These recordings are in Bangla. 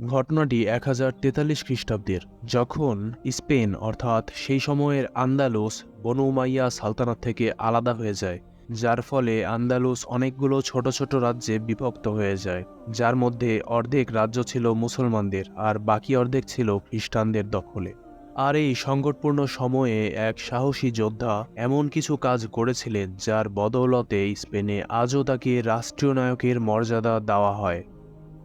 ঘটনাটি এক হাজার তেতাল্লিশ খ্রিস্টাব্দের, যখন স্পেন, অর্থাৎ সেই সময়ের আন্দালুস বনু উমাইয়া সালতানাত থেকে আলাদা হয়ে যায়, যার ফলে আন্দালুস অনেকগুলো ছোট ছোট রাজ্যে বিভক্ত হয়ে যায়, যার মধ্যে অর্ধেক রাজ্য ছিল মুসলমানদের আর বাকি অর্ধেক ছিল খ্রিস্টানদের দখলে। আর এই সংকটপূর্ণ সময়ে এক সাহসী যোদ্ধা এমন কিছু কাজ করেছিলেন, যার বদৌলতে স্পেনে আজও তাকে রাষ্ট্রীয় নায়কের মর্যাদা দেওয়া হয়।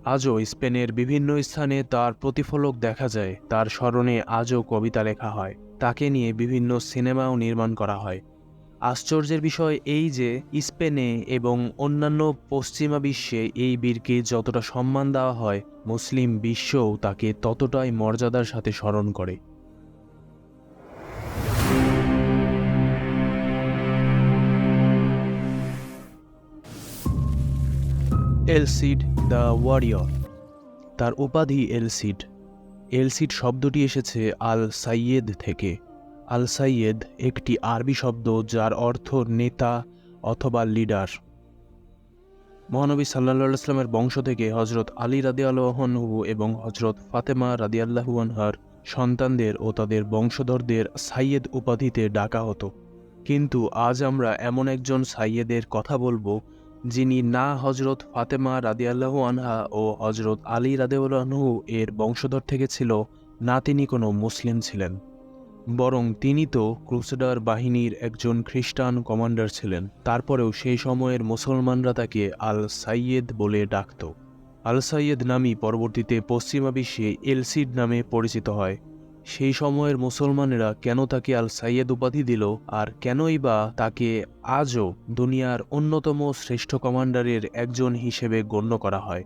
আজও স্পেনের বিভিন্ন স্থানে তার প্রতিফলক দেখা যায়। তার স্মরণে আজও কবিতা লেখা হয়। তাকে নিয়ে বিভিন্ন সিনেমাও নির্মাণ করা হয়। আশ্চর্যের বিষয় এই যে, স্পেনে এবং অন্যান্য পশ্চিমা বিশ্বে এই বীরকে যতটা সম্মান দেওয়া হয়, মুসলিম বিশ্বও তাকে ততটাই মর্যাদার সাথে স্মরণ করে। এলসিড দ্য ওয়ারিয়র, তার উপাধি এলসিড এলসিড শব্দটি এসেছে আল সাইয়েদ থেকে। আল সাইয়েদ একটি আরবি শব্দ যার অর্থ নেতা অথবা লিডার। মহানবী সাল্লা ইসলামের বংশ থেকে হজরত আলী রাদি আল্লাহনহু এবং হজরত ফাতেমা রাদি আল্লাহুয়ানহার সন্তানদের ও তাদের বংশধরদের সাইয়েদ উপাধিতে ডাকা হতো। কিন্তু আজ আমরা এমন একজন সাইয়েদের কথা বলব যিনি না হজরত ফাতেমা রাদিয়াল্লাহু আনহা ও হজরত আলী রাদেউল্লাহু এর বংশধর থেকে ছিল, না তিনি কোনো মুসলিম ছিলেন। বরং তিনি তো ক্রুসেডার বাহিনীর একজন খ্রিস্টান কমান্ডার ছিলেন। তারপরেও সেই সময়ের মুসলমানরা তাকে আল সাইয়েদ বলে ডাকত। আল সাইয়েদ নামই পরবর্তীতে পশ্চিমা বিশ্বে এলসিড নামে পরিচিত হয়। সেই সময়ের মুসলমানেরা কেন তাকে আল সাইয়েদ উপাধি দিল আর কেনই বা তাকে আজও দুনিয়ার অন্যতম শ্রেষ্ঠ কমান্ডারের একজন হিসেবে গণ্য করা হয়।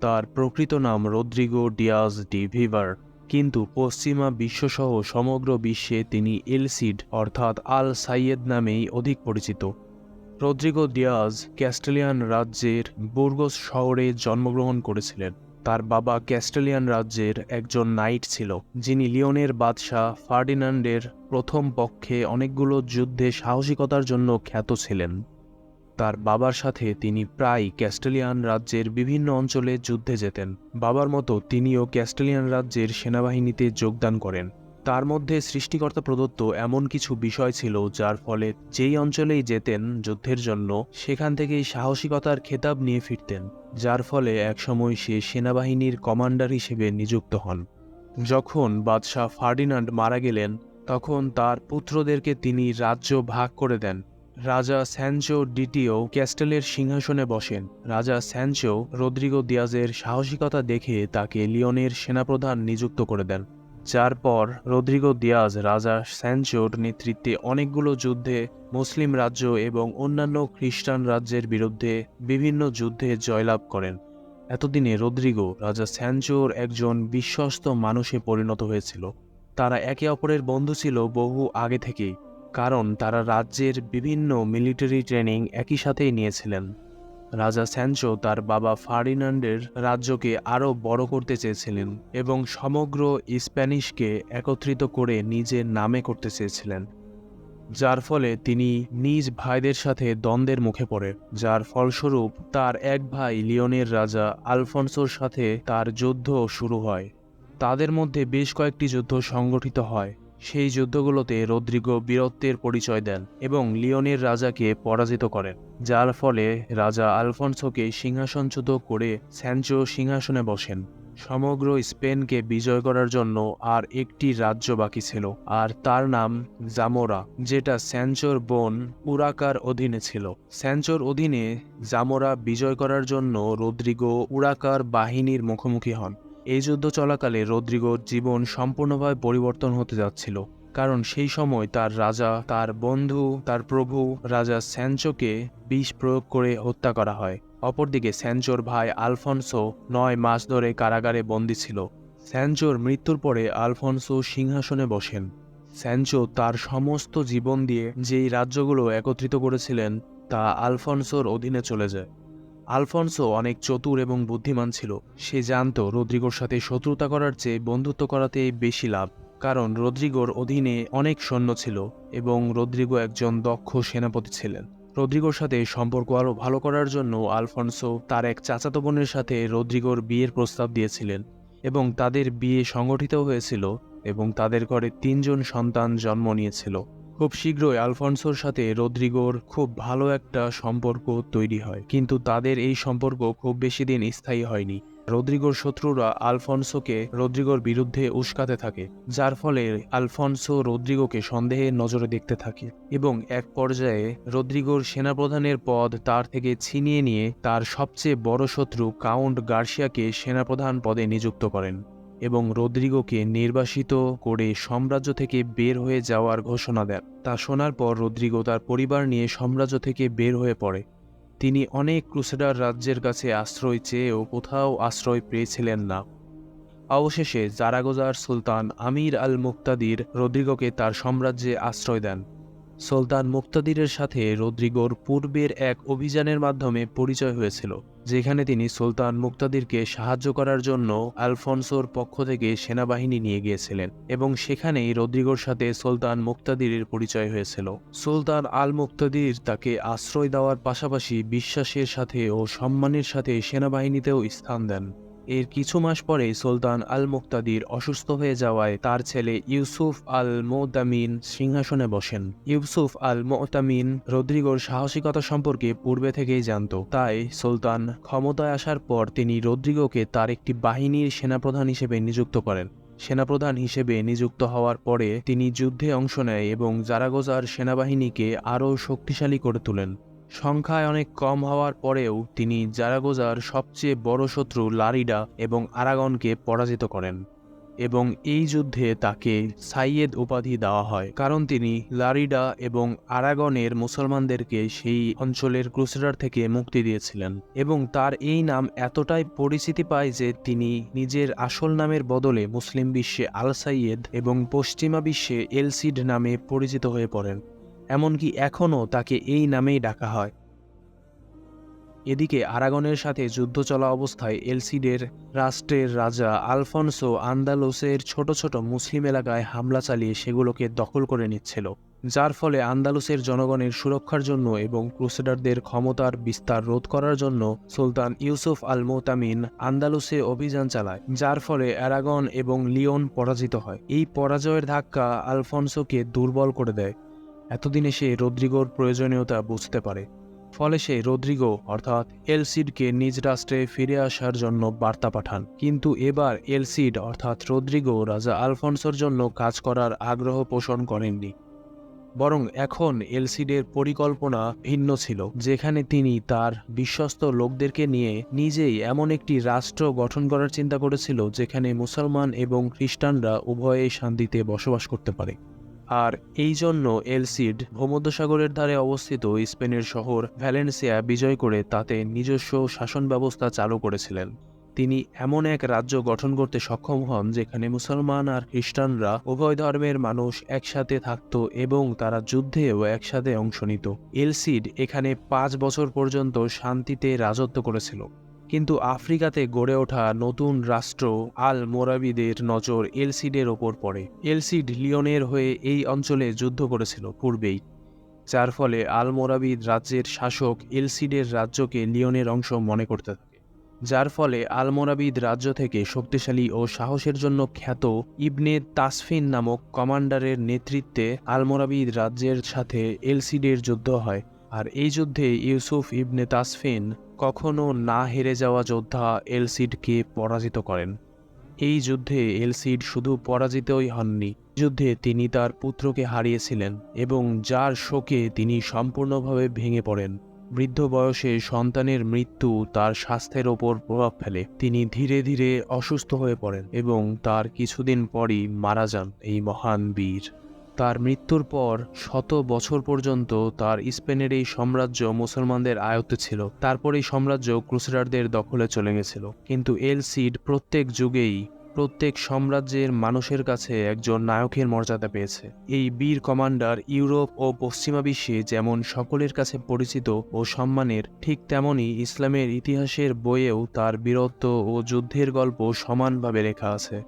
তার প্রকৃত নাম রদ্রিগো ডিয়াজ ডি ভিভার, কিন্তু পশ্চিমা বিশ্বসহ সমগ্র বিশ্বে তিনি এলসিড অর্থাৎ আল সাইয়েদ নামেই অধিক পরিচিত। রদ্রিগো ডিয়াজ ক্যাস্টেলিয়ান রাজ্যের বুর্গোস শহরে জন্মগ্রহণ করেছিলেন। তার বাবা ক্যাস্টেলিয়ান রাজ্যের একজন নাইট ছিল, যিনি লিওনের বাদশাহ ফার্ডিনান্ডের প্রথম পক্ষে অনেকগুলো যুদ্ধে সাহসিকতার জন্য খ্যাত ছিলেন। তার বাবার সাথে তিনি প্রায় ক্যাস্টেলিয়ান রাজ্যের বিভিন্ন অঞ্চলে যুদ্ধে যেতেন। বাবার মতো তিনিও ক্যাস্টেলিয়ান রাজ্যের সেনাবাহিনীতে যোগদান করেন। তার মধ্যে সৃষ্টিকর্তা প্রদত্ত এমন কিছু বিষয় ছিল যার ফলে যেই অঞ্চলেই যেতেন যুদ্ধের জন্য, সেখান থেকেই সাহসিকতার খেতাব নিয়ে ফিরতেন, যার ফলে একসময় সে সেনাবাহিনীর কমান্ডার হিসেবে নিযুক্ত হন। যখন বাদশাহ ফার্ডিনান্ড মারা গেলেন, তখন তার পুত্রদেরকে তিনি রাজ্য ভাগ করে দেন। রাজা স্যানচো ডিটিও ক্যাস্টেলের সিংহাসনে বসেন। রাজা স্যানচো রদ্রিগো দিয়াজের সাহসিকতা দেখে তাকে লিওনের সেনাপ্রধান নিযুক্ত করে দেন। যার পর রদ্রিগো দিয়াজ, রাজা স্যানচোর নেতৃত্বে অনেকগুলো যুদ্ধে মুসলিম রাজ্য এবং অন্যান্য খ্রিস্টান রাজ্যের বিরুদ্ধে বিভিন্ন যুদ্ধে জয়লাভ করেন। এতদিনে রদ্রিগো, রাজা স্যানচোর একজন বিশ্বস্ত মানুষে পরিণত হয়েছিল। তারা একে অপরের বন্ধু ছিল বহু আগে থেকেই, কারণ তারা রাজ্যের বিভিন্ন মিলিটারি ট্রেনিং একই সাথেই নিয়েছিলেন। রাজা স্যানচো তার বাবা ফার্ডিনান্ডের রাজ্যকে আরও বড় করতে চেয়েছিলেন এবং সমগ্র স্প্যানিশকে একত্রিত করে নিজের নামে করতে চেয়েছিলেন, যার ফলে তিনি নিজ ভাইদের সাথে দ্বন্দ্বের মুখে পড়ে, যার ফলস্বরূপ তার এক ভাই লিওনের রাজা আলফনসোর সাথে তার যুদ্ধ শুরু হয়। তাদের মধ্যে বেশ কয়েকটি যুদ্ধ সংগঠিত হয়। সেই যুদ্ধগুলোতে রদ্রিগো বীরত্বের পরিচয় দেন এবং লিওনের রাজাকে পরাজিত করেন, যার ফলে রাজা আলফনসোকে সিংহাসনচ্যুত করে স্যানচো সিংহাসনে বসেন। সমগ্র স্পেনকে বিজয় করার জন্য আর একটি রাজ্য বাকি ছিল, আর তার নাম জামোরা, যেটা স্যানচোর বোন উরাকার অধীনে ছিল। স্যানচোর অধীনে জামোরা বিজয় করার জন্য রদ্রিগো উরাকার বাহিনীর মুখোমুখি হন। এই যুদ্ধ চলাকালে রদ্রিগোর জীবন সম্পূর্ণভাবে পরিবর্তন হতে যাচ্ছিল, কারণ সেই সময় তার রাজা, তার বন্ধু, তার প্রভু, রাজা স্যানচোকে বিষ প্রয়োগ করে হত্যা করা হয়। অপরদিকে স্যানচোর ভাই আলফনসো নয় মাস ধরে কারাগারে বন্দী ছিল। স্যানচোর মৃত্যুর পরে আলফনসো সিংহাসনে বসেন। স্যানচো তার সমস্ত জীবন দিয়ে যেই রাজ্যগুলো একত্রিত করেছিলেন, তা আলফনসোর অধীনে চলে যায়। আলফনসো অনেক চতুর এবং বুদ্ধিমান ছিল। সে জানত রদ্রিগোর সাথে শত্রুতা করার চেয়ে বন্ধুত্ব করাতেই বেশি লাভ, কারণ রদ্রিগোর অধীনে অনেক সৈন্য ছিল এবং রদ্রিগো একজন দক্ষ সেনাপতি ছিলেন। রদ্রিগোর সাথে সম্পর্ক আরও ভালো করার জন্য আলফনসো তার এক চাচাতো বোনের সাথে রদ্রিগোর বিয়ের প্রস্তাব দিয়েছিলেন এবং তাদের বিয়ে সংগঠিত হয়েছিল এবং তাদের ঘরে তিনজন সন্তান জন্ম নিয়েছিল। খুব শীঘ্রই আলফনসোর সাথে রদ্রিগোর খুব ভালো একটা সম্পর্ক তৈরি হয়। কিন্তু তাদের এই সম্পর্ক খুব বেশি দিন স্থায়ী হয়নি। রদ্রিগোর শত্রুরা আলফনসোকে রদ্রিগোর বিরুদ্ধে উস্কাতে থাকে, যার ফলে আলফনসো রদ্রিগোকে সন্দেহের নজরে দেখতে থাকে এবং এক পর্যায়ে রদ্রিগোর সেনাপ্রধানের পদ তার থেকে ছিনিয়ে নিয়ে তার সবচেয়ে বড় শত্রু কাউন্ট গার্সিয়াকে সেনাপ্রধান পদে নিযুক্ত করেন। এবং রদ্রিগোকে নির্বাসিত করে সাম্রাজ্য থেকে বের হয়ে যাওয়ার ঘোষণা দেন। তা শোনার পর রদ্রিগো তার পরিবার নিয়ে সাম্রাজ্য থেকে বের হয়ে পড়ে। তিনি অনেক ক্রুসেডার রাজ্যের কাছে আশ্রয় চেয়েও কোথাও আশ্রয় পেয়েছিলেন না। অবশেষে জারাগোজার সুলতান আমির আল মুক্তাদির রদ্রিগোকে তার সাম্রাজ্যে আশ্রয় দেন। সুলতান মুক্তাদিরের সাথে রদ্রিগোর পূর্বের এক অভিযানের মাধ্যমে পরিচয় হয়েছিল। যেখানে তিনি সুলতান মুক্তাদিরকে সাহায্য করার জন্য আলফনসোর পক্ষ থেকে সেনাবাহিনী নিয়ে গিয়েছিলেন এবং সেখানেই রদ্রিগোর সাথে সুলতান মুক্তাদিরের পরিচয় হয়েছিল। সুলতান আল মুক্তাদির তাকে আশ্রয় দেওয়ার পাশাপাশি বিশ্বাসের সাথে ও সম্মানের সাথে সেনাবাহিনীতেও স্থান দেন। এর কিছু মাস পরে সুলতান আল মুক্তাদির অসুস্থ হয়ে যাওয়ায় তার ছেলে ইউসুফ আল মোতামিন সিংহাসনে বসেন। ইউসুফ আল মোতামিন রদ্রিগোর সাহসিকতা সম্পর্কে পূর্বে থেকেই জানত। তাই সুলতান ক্ষমতায় আসার পর তিনি রদ্রিগোকে তার একটি বাহিনীর সেনাপ্রধান হিসেবে নিযুক্ত করেন। সেনাপ্রধান হিসেবে নিযুক্ত হওয়ার পরে তিনি যুদ্ধে অংশ নেয় এবং জারাগোজার সেনাবাহিনীকে আরও শক্তিশালী করে তোলেন। সংখ্যায় অনেক কম হওয়ার পরেও তিনি জারাগোজার সবচেয়ে বড় শত্রু লারিডা এবং আরাগনকে পরাজিত করেন এবং এই যুদ্ধে তাকে সাইয়েদ উপাধি দেওয়া হয়। কারণ তিনি লারিডা এবং আরাগনের মুসলমানদেরকে সেই অঞ্চলের ক্রুসেডার থেকে মুক্তি দিয়েছিলেন এবং তার এই নাম এতটাই পরিচিতি পায় যে তিনি নিজের আসল নামের বদলে মুসলিম বিশ্বে আল সাইয়েদ এবং পশ্চিমা বিশ্বে এলসিড নামে পরিচিত হয়ে পড়েন। এমনকি এখনও তাকে এই নামেই ডাকা হয়। এদিকে আরাগনের সাথে যুদ্ধ চলা অবস্থায় এলসিডের রাষ্ট্রের রাজা আলফনসো আন্দালুসের ছোট ছোট মুসলিম এলাকায় হামলা চালিয়ে সেগুলোকে দখল করে নিচ্ছিল, যার ফলে আন্দালুসের জনগণের সুরক্ষার জন্য এবং ক্রুসেডারদের ক্ষমতার বিস্তার রোধ করার জন্য সুলতান ইউসুফ আল মোতামিন আন্দালুসে অভিযান চালায়, যার ফলে অ্যারাগন এবং লিওন পরাজিত হয়। এই পরাজয়ের ধাক্কা আলফনসোকে দুর্বল করে দেয়। এতদিনে সে রদ্রিগোর প্রয়োজনীয়তা বুঝতে পারে। ফলে সে রদ্রিগো, অর্থাৎ এলসিডকে নিজ রাষ্ট্রে ফিরে আসার জন্য বার্তা পাঠান। কিন্তু এবার এলসিড, অর্থাৎ রদ্রিগো রাজা আলফনসোর জন্য কাজ করার আগ্রহ পোষণ করেননি। বরং এখন এলসিডের পরিকল্পনা ভিন্ন ছিল, যেখানে তিনি তার বিশ্বস্ত লোকদেরকে নিয়ে নিজেই এমন একটি রাষ্ট্র গঠন করার চিন্তা করেছিল, যেখানে মুসলমান এবং খ্রিস্টানরা উভয়ে শান্তিতে বসবাস করতে পারে। আর এই জন্য এলসিড ভূমধ্যসাগরের ধারে অবস্থিত স্পেনের শহর ভ্যালেন্সিয়া বিজয় করে তাতে নিজস্ব শাসন ব্যবস্থা চালু করেছিলেন। তিনি এমন এক রাজ্য গঠন করতে সক্ষম হন যেখানে মুসলমান আর খ্রিস্টানরা উভয় ধর্মের মানুষ একসাথে থাকত এবং তারা যুদ্ধেও একসাথে অংশ নিত। এলসিড এখানে পাঁচ বছর পর্যন্ত শান্তিতে রাজত্ব করেছিল। কিন্তু আফ্রিকাতে গড়ে ওঠা নতুন রাষ্ট্র আল মোরাবিদের নজর এলসিডের ওপর পড়ে। এলসিড লিওনের হয়ে এই অঞ্চলে যুদ্ধ করেছিল পূর্বেই। যার ফলে আল মোরাবিদ রাজ্যের শাসক এলসিডের রাজ্যকে লিওনের অংশ মনে করতে থাকে। যার ফলে আলমোরাবিদ রাজ্য থেকে শক্তিশালী ও সাহসের জন্য খ্যাত ইবনে তাসফিন নামক কমান্ডারের নেতৃত্বে আলমোরাবিদ রাজ্যের সাথে এলসিডের যুদ্ধ হয়। আর এই যুদ্ধে ইউসুফ ইবনে তাসফিন কখনো না হেরে যাওয়া যোদ্ধা এলসিডকে পরাজিত করেন। এই যুদ্ধে এলসিড শুধু পরাজিতই হননি যুদ্ধে তিনি তার পুত্রকে হারিয়েছিলেন এবং যার শোকে তিনি সম্পূর্ণভাবে ভেঙে পড়েন। বৃদ্ধ বয়সে সন্তানের মৃত্যু তার স্বাস্থ্যের ওপর প্রভাব ফেলে। তিনি ধীরে ধীরে অসুস্থ হয়ে পড়েন এবং তার কিছুদিন পরই মারা যান এই মহান বীর। তার মৃত্যুর পর শত বছর পর্যন্ত তার স্পেনের এই সাম্রাজ্য মুসলমানদের আয়ত্তে ছিল। তারপর এই সাম্রাজ্য ক্রুসেডারদের দখলে চলে গেছিল। কিন্তু এল সিড প্রত্যেক যুগেই প্রত্যেক সাম্রাজ্যের মানুষের কাছে একজন নায়কের মর্যাদা পেয়েছে। এই বীর কমান্ডার ইউরোপ ও পশ্চিমা বিশ্বে যেমন সকলের কাছে পরিচিত ও সম্মানের, ঠিক তেমনই ইসলামের ইতিহাসের বইয়েও তার বীরত্ব ও যুদ্ধের গল্প সমানভাবে লেখা আছে।